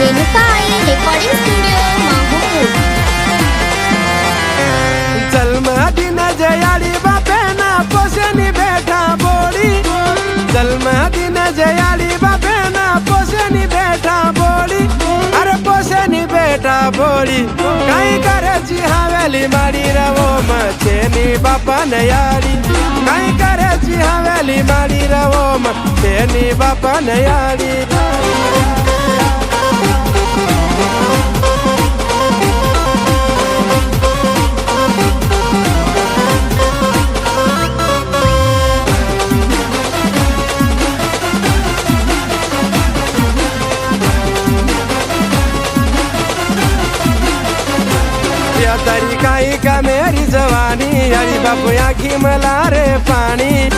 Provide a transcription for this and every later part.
Renukai recording studio माहू चल मैं न जयाड़ी बापे ना पोसनी बैठा बोड़ी चल मैं न जयाड़ी बापे जी हवेली मारी रवो मचेनी बापा नयारी कहीं करे जी हवेली मारी रवो मचेनी बापा नयारी જવાની કા મેરી જવાની? અરી બાપુ આખી મલા રે પાણી.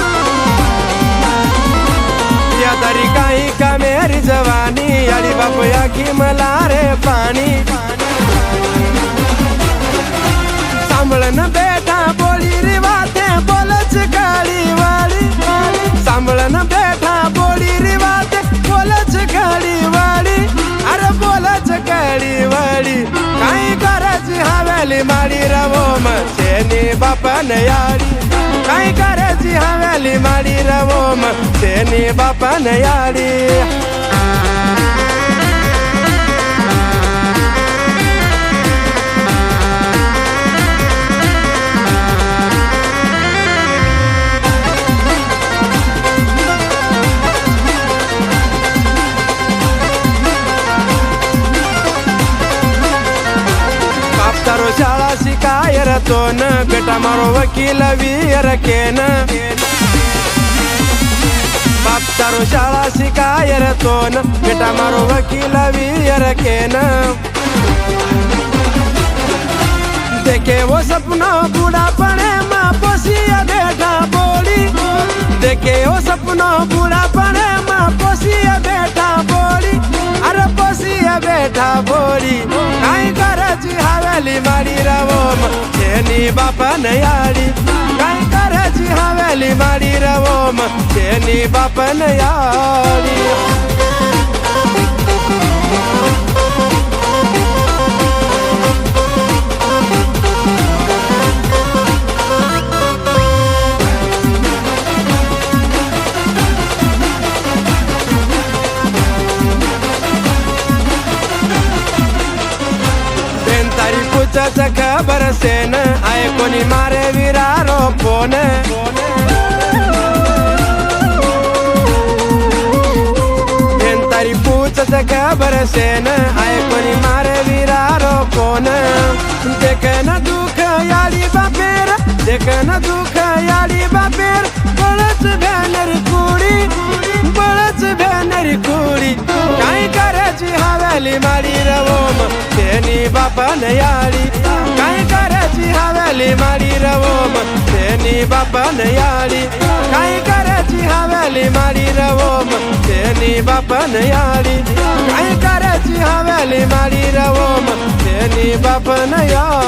તારી કાઈ કા મેરી જવાની? અરી બાપુ આખી મલા રે પાણી. સાંભળ ને બે બાપા ને યારી. કઈ કરે છે હવેલી મારી રવો તેની બાપા ને યારી. તારો શાળા શિકાર રતો ન બેટા મારો વકીલ, વીર કેન. બાપ તારો શાળા શિકાય રતો ન બેટા મારો વકીલ, વીર કેન. દેખે વો સપનો બુઢાપણે માં પોસિયા બેઠા બોડી દેખે વો સપનો બુઢાપણે માં પોસિયા બેઠા બોડી અરે પોસિયા બેઠા બોડી કાઈ કરે જી હવેલી મારી રવો તેની બાપા નયાડી કાઈ કરે જી હવેલી મારી રવો તેની બાપા નયાડી कुणाच्याच खबर सेन? आय कोणी मारे विरारो फोन. तारी पूचच खबर सेन? आय कोणी मारे विरारो फोन. देख ना दुख याली बापेर देख ना दुख याली बापेर बळच भॅनर कुडी बळच भॅनर कुडी. काय करायची हव्याली मारी रवोम? तेनी बापा नया હવેલી મારી રવોમ તેની બાપા નયાળી. કાઈ કરે છે હવેલી મારી રવોમ તેની બાપા નયાળી. કાઈ કરે છે હવેલી મારી રવોમ તેની બાપા નયાળી